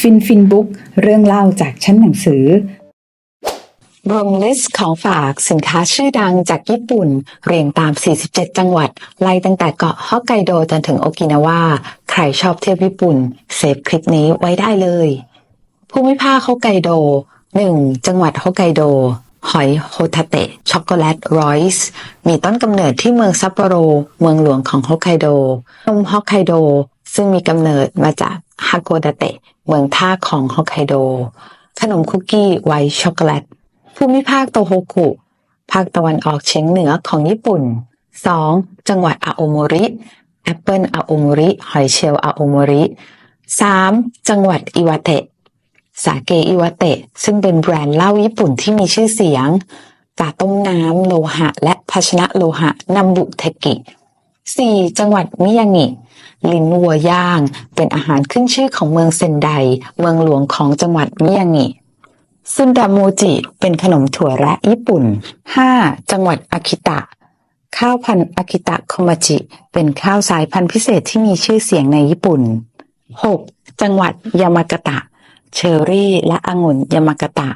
ฟินฟินบุ๊กเรื่องเล่าจากชั้นหนังสือรวมลิสต์ของฝากสินค้าชื่อดังจากญี่ปุ่น เรียงตาม 47 จังหวัด ไล่ตั้งแต่เกาะฮอกไกโดจนถึงโอกินาวา ใครชอบเที่ยวญี่ปุ่น เซฟคลิปนี้ไว้ได้เลย ภูมิภาคฮอกไกโด 1. จังหวัดฮอกไกโด หอยโฮทาเตะ ช็อกโกแลตรอยส์มีต้นกำเนิดที่เมืองซัปโปโร เมืองหลวงของฮอกไกโดนมฮอกไกโด ซึ่งมีกำเนิดมาจาก ฮาโกดาเตะเมืองท่าของฮอกไกโด ขนมคุกกี้ไวท์ช็อกโกแลต ภูมิภาคโตโฮกุ ภาคตะวันออกเฉียงเหนือของญี่ปุ่น 2. จังหวัดอาโอโมริแอปเปิลอาโอโมริ หอยเชลล์อาโอโมริ 3. จังหวัดอิวาเตะ สาเกอิวาเตะ ซึ่งเป็นแบรนด์เหล้าญี่ปุ่นที่มีชื่อเสียง กาต้มน้ำโลหะ และภาชนะโลหะนัมบุเทกิ 4. จังหวัดมิยางิ ลิ้นวัวย่าง เป็นอาหารขึ้นชื่อของเมืองเซนได เมืองหลวงของจังหวัดมิยางิซุนดาโมจิ เป็นขนมถั่วแระญี่ปุ่น 5. จังหวัดอากิตะ ข้าวพันธุ์อากิตะโคมาจิ เป็นข้าวสายพันธุ์พิเศษที่มีชื่อเสียงในญี่ปุ่น 6. จังหวัดยามากาตะ เชอร์รี่และองุ่นยามากาตะ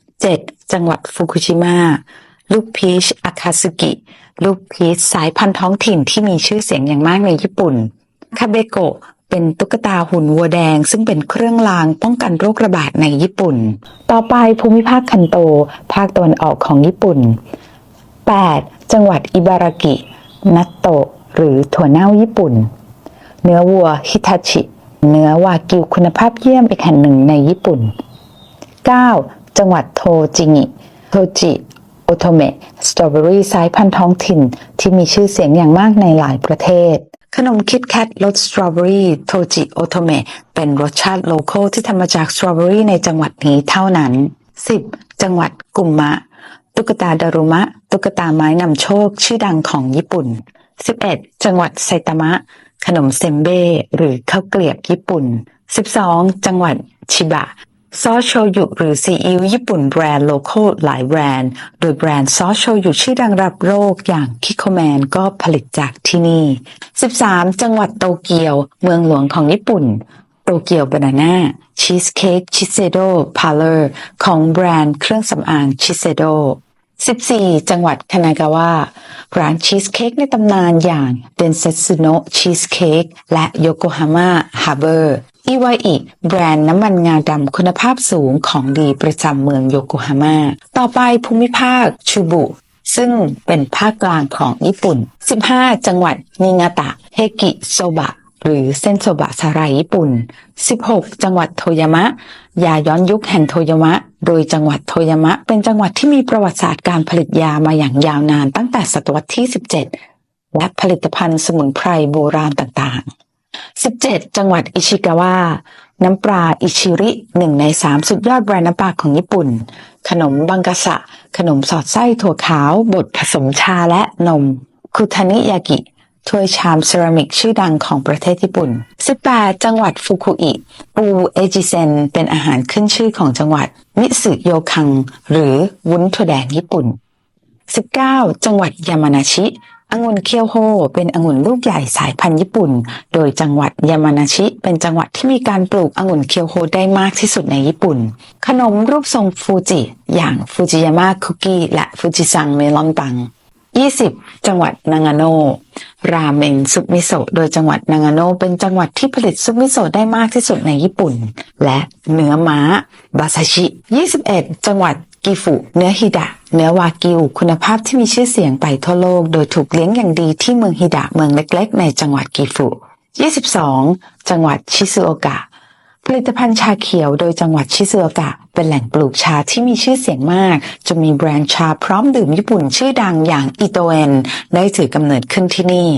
7. จังหวัดฟุกุชิมะ ลูกพีชอาคาสึกิ ลูกพีชสายพันธุ์ท้องถิ่นที่มีชื่อเสียงอย่างมากในญี่ปุ่น คาเบโกะเป็นตุ๊กตาหุ่นวัวแดง ซึ่งเป็นเครื่องรางป้องกันโรคระบาดในญี่ปุ่น ต่อไปภูมิภาคคันโต ภาคตะวันออกของญี่ปุ่น 8. จังหวัดอิบารากิ นัตโตะ หรือถั่วเน่าญี่ปุ่น เนื้อวัวฮิทาชิ เนื้อวากิวคุณภาพเยี่ยมอีกแห่งหนึ่งในญี่ปุ่น 9. จังหวัดโทจิงิ โทจิ โทเมะสตรอเบอรี่สายพันธุ์ท้องถิ่น ที่มีชื่อเสียงอย่างมากในหลายประเทศ ขนมคิดแคทรสสตรอเบอรี่โทจิโอโทเมะเป็นรสชาติโลโก้ที่ทำมาจากสตรอเบอรี่ในจังหวัดนี้เท่านั้น 10. จังหวัดกุมมะ ตุ๊กตาดารุมะ ตุ๊กตาไม้นำโชค ชื่อดังของญี่ปุ่น 11. จังหวัดไซตามะ ขนมเซมเบ้หรือข้าวเกลียบญี่ปุ่น 12. จังหวัดชิบะ ซอสโชยุหรือซีอิ๊วญี่ปุ่นแบรนด์โลโก้หลายแบรนด์ โดยแบรนด์ซอสโชยุชื่อดังระดับโลกอย่างคิโคแมนก็ผลิตจากที่นี่ 13. จังหวัดโตเกียว เมืองหลวงของญี่ปุ่น โตเกียวบานาน่าชีสเค้กชิเซโดพาร์เลอร์ของแบรนด์เครื่องสำอางชิเซโด 14. จังหวัดคานากาวะร้านชีสเค้กในตำนานอย่างเดนเซซุโนะชีสเค้กและโยโกฮาม่าฮาร์เบอร์อีวาอิแบรนด์น้ำมันงาดำคุณภาพสูงของดีประจำเมืองโยโกฮาม่าต่อไปภูมิภาคชูบุ ซึ่งเป็นภาคกลางของญี่ปุ่น 15 จังหวัดนิงาตะ เฮกิโซบะ หรือเส้นโซบะสาหร่ายญี่ปุ่น 16 จังหวัดโทยามะ ยาย้อนยุคแห่งโทยามะโดยจังหวัดโทยามะเป็นจังหวัดที่มีประวัติศาสตร์การผลิตยามาอย่างยาวนานตั้งแต่ศตวรรษที่ 17 และผลิตภัณฑ์สมุนไพรโบราณต่างๆ 17 จังหวัดอิชิกาวะน้ำปลาอิชิริหนึ่งในสามสุดยอดแบรนด์น้ำปลาของญี่ปุ่น ขนมบังกะสะ ขนมสอดไส้ถั่วขาวบดผสมชาและนม คุทานิยากิ ถ้วยชามเซรามิกชื่อดังของประเทศญี่ปุ่น 18 จังหวัดฟุกุอิปูเอจิเซนเป็นอาหารขึ้นชื่อของจังหวัด มิสึโยคัง หรือวุ้นถั่วแดงญี่ปุ่น 19 จังหวัดยามานาชิองุ่นเคียวโฮเป็นองุ่นลูกใหญ่สายพันธุ์ญี่ปุ่น โดยจังหวัดยามานาชิ เป็นจังหวัดที่มีการปลูกองุ่นเคียวโฮได้มากที่สุดในญี่ปุ่น ขนมรูปทรงฟูจิ อย่างฟูจิยาม่าคุกกี้และฟูจิซังเมลอนปัง 20 จังหวัดนางาโน ราเมงซุปมิโซะโดยจังหวัดนางาโนเป็นจังหวัดที่ผลิตซุปมิโซะได้มากที่สุดในญี่ปุ่น และเนื้อม้าบาซาชิ 21 จังหวัดกิฟุเนื้อฮิดะ เนื้อวากิว คุณภาพที่มีชื่อเสียงไปทั่วโลก โดยถูกเลี้ยงอย่างดีที่เมืองฮิดะเมืองเล็กๆ ในจังหวัดกิฟุ 22 จังหวัดชิซุโอกะ ผลิตภัณฑ์ชาเขียวโดยจังหวัดชิซุโอกะ เป็นแหล่งปลูกชาที่มีชื่อเสียงมากจนมีแบรนด์ชาพร้อมดื่มญี่ปุ่นชื่อดังอย่างอิโตเอนได้ถือกำเนิดขึ้นที่นี่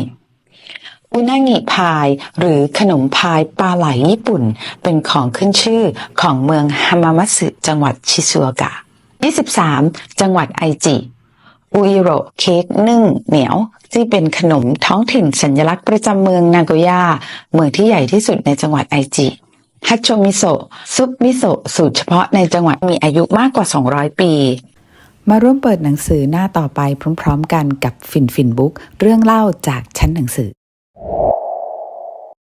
อุนางิพาย หรือขนมพายปลาไหลญี่ปุ่น เป็นของขึ้นชื่อของเมืองฮามามัสึจังหวัดชิซุโอกะ 23 จังหวัดไอจิอุอิโรเค้กนึ่งเหนียว ที่เป็นขนมท้องถิ่นสัญลักษณ์ประจำเมืองนาโกย่าเมืองที่ใหญ่ที่สุดในจังหวัดไอจิ ฮัชโชมิโซะซุปมิโซะสูตรเฉพาะในจังหวัดมีอายุมากกว่า 200 ปี มาร่วมเปิดหนังสือหน้าต่อไปพร้อม ๆ กันกับฟินฟินบุ๊กเรื่องเล่าจากชั้นหนังสือ